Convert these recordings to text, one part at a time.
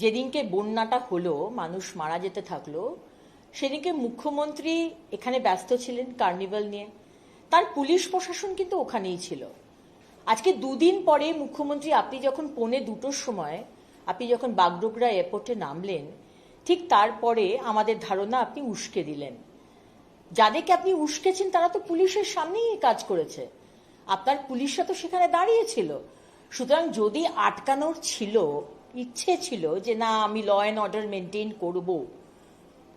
যেদিনকে বন্যাটা হলো, মানুষ মারা যেতে থাকল, সেদিনকে মুখ্যমন্ত্রী এখানে ব্যস্ত ছিলেন কার্নিভাল নিয়ে। তার পুলিশ প্রশাসন কিন্তু ওখানেই ছিল। আজকে দুদিন পরে মুখ্যমন্ত্রী, আপনি যখন পৌনে দুটোর সময়, আপনি যখন বাগডোগরা এয়ারপোর্টে নামলেন, ঠিক তারপরে আমাদের ধারণা আপনি উস্কে দিলেন। যাদেরকে আপনি উস্কেছেন, তারা তো পুলিশের সামনেই কাজ করেছে। আপনার পুলিশরা তো সেখানে দাঁড়িয়েছিল সুতরাং যদি আটকানোর ছিল ইচ্ছে ছিল যে না, আমি ল অ্যান্ড অর্ডার মেনটেন করব।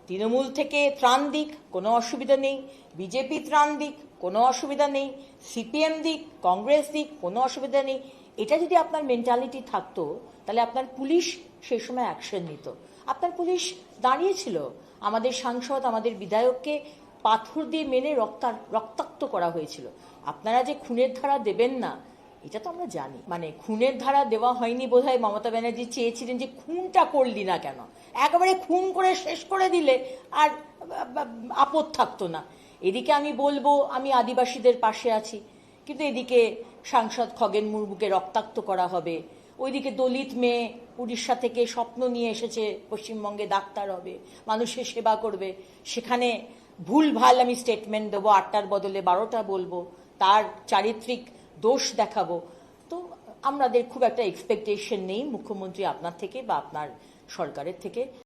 তৃণমূল থেকে ত্রাণ দিক, কোনো অসুবিধা নেই। বিজেপি ত্রাণ দিক, কোনো অসুবিধা নেই। সিপিএম দিক কংগ্রেস দিক, কোনো অসুবিধা নেই। এটা যদি আপনার মেন্টালিটি থাকতো, তাহলে আপনার পুলিশ সেই সময় অ্যাকশন নিত। আপনার পুলিশ দাঁড়িয়েছিল। আমাদের সাংসদ, আমাদের বিধায়ককে পাথর দিয়ে মেনে রক্তা রক্তাক্ত করা হয়েছিল। আপনারা যে খুনের ধারা দেবেন না এটা তো আমরা জানি। মানে খুনের ধারা দেওয়া হয়নি বোধহয় মমতা ব্যানার্জি চেয়েছিলেন যে খুনটা করলি না কেন? একেবারে খুন করে শেষ করে দিলে আর আপদ থাকতো না। এদিকে আমি বলব, আমি আদিবাসীদের পাশে আছি, কিন্তু এদিকে সাংসদ খগেন মুর্মুকে রক্তাক্ত করা হবে। ওইদিকে দলিত মেয়ে উড়িষ্যা থেকে স্বপ্ন নিয়ে এসেছে, পশ্চিমবঙ্গে ডাক্তার হবে, মানুষের সেবা করবে। সেখানে ভুল ভালো আমি স্টেটমেন্ট দেবো, আটটার বদলে বারোটা বলব। তার চারিত্রিক দোষ দেখাবো। তো আমাদের খুব একটা এক্সপেকটেশন নেই মুখ্যমন্ত্রী আপনার থেকে বা আপনার সরকারের থেকে।